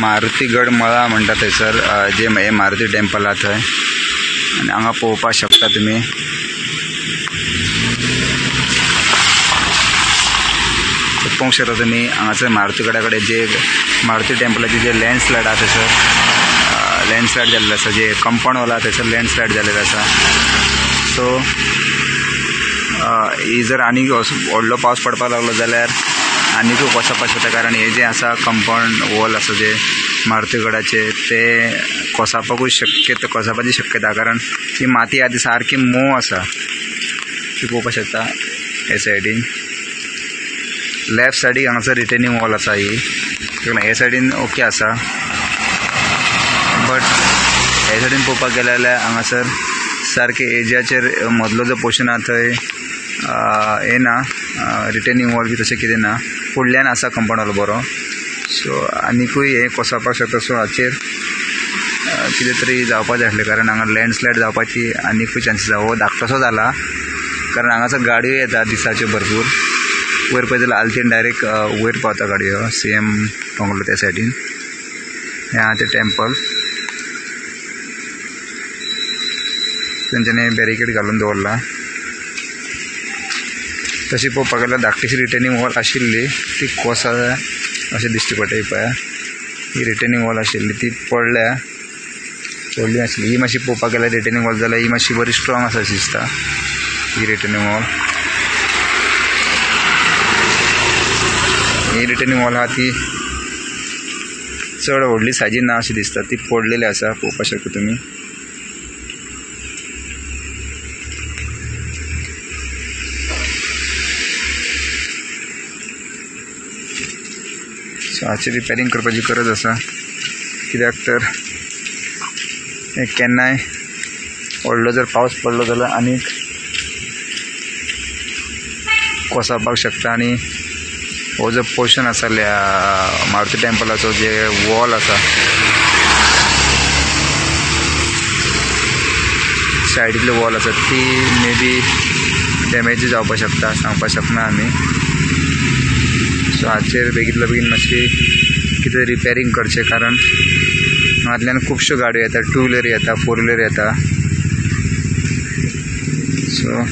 मारुतीगड मळा म्हणटा थंयसर जे हे मारुती टेम्पल आहा. थंय आनी हांगा पळोवपाक शकता तुमी पळोवंक शकता तुमी हांगासर मारुतीगडा कडेन जे मारुती टेम्पलाचे जे लँडस्लायड आहा थंयसर लँडस्लायड जाल्लें आसा जे कंपाऊंड वाला थंयसर लँडस्लायड जाल्लेलो आसा सो ही जर आनीक व्हडलो पावस पडपाक लागलो जाल्यार आनीकूय कोसपाक शकता कारण हे जे आसा कंपाऊंड वॉल आसा जे मारुती गडाचे ते कोसपाकूच शक्यता कोसपाची शक्यता कारण ती माती आधी ती सारकी मोव आसा ती पळोवपाक शकता हे सायडीन लेफ्ट सायडीक हांगासर रिटर्निंग वॉल आसा ही हे सायडीन ओके आसा बट हे सायडीन पळोवपाक गेले जाल्यार हांगासर सारके एजियाचेर मदलो जो पोर्शन आहा थंय अ, हे ना रिटेनिंग वॉल बी तशें कितें ना. फुडल्यान आसा कंपाउंड वॉल बरो. सो आनिकूय हें कोसपाक शकता. सो हाचेर कितें तरी जावपाक जाय आसलें कारण हांगा लँडस्लायड जावपाची आनिकूय चान्सीस आहा हो धाकटोसो जाला कारण हांगासर गाडयो येता दिसाच्यो भरपूर. वयर पळयत जाल्यार आलतीन डायरेक्ट वयर पावता गाडयो. सी एम बंगलो त्या सायडीन हें आहा तें टेंपल तेंच्यांनी बॅरिकेड घालून दवरला. तशी पळोवपाक गेल्यार धाकटीशी रिटेनिंग वॉल आशिल्ली ती कोसा अशें दिश्टी पडटा ही पळया ही रिटर्निंग वॉल आशिल्ली ती पडल्या पडली आशिल्ली ही मातशी पळोवपाक गेल्यार रिटर्निंग वॉल जाल्यार ही मातशी बरी स्ट्रॉंग आसा अशी दिसता. ही रिटर्निंग वॉल ही रिटर्निंग वॉल आहा ती चड व्हडली सायजीन ना अशी दिसता. ती पडलेली आसा पळोवपाक शकता तुमी सो हाची रिपेरींग करपाची गरज आसा. कित्याक तर केन्नाय व्हडलो जर पावस पडलो जाल्यार आनीक कोसावपाक शकता आनी हो जो पोर्शन आसा मारुती टेंपलाचो जे वॉल आसा सायडीतली वॉल आसा ती मे बी डॅमेज जावपाक शकता सांगपाक शकना आमी. हाचेर बेगीतल्या बेगीन मातशी कितें रिपेरींग करचें कारण. हांगातल्यान खुबश्यो गाडयो येता टू व्हिलर येता फोर व्हिलर येता सो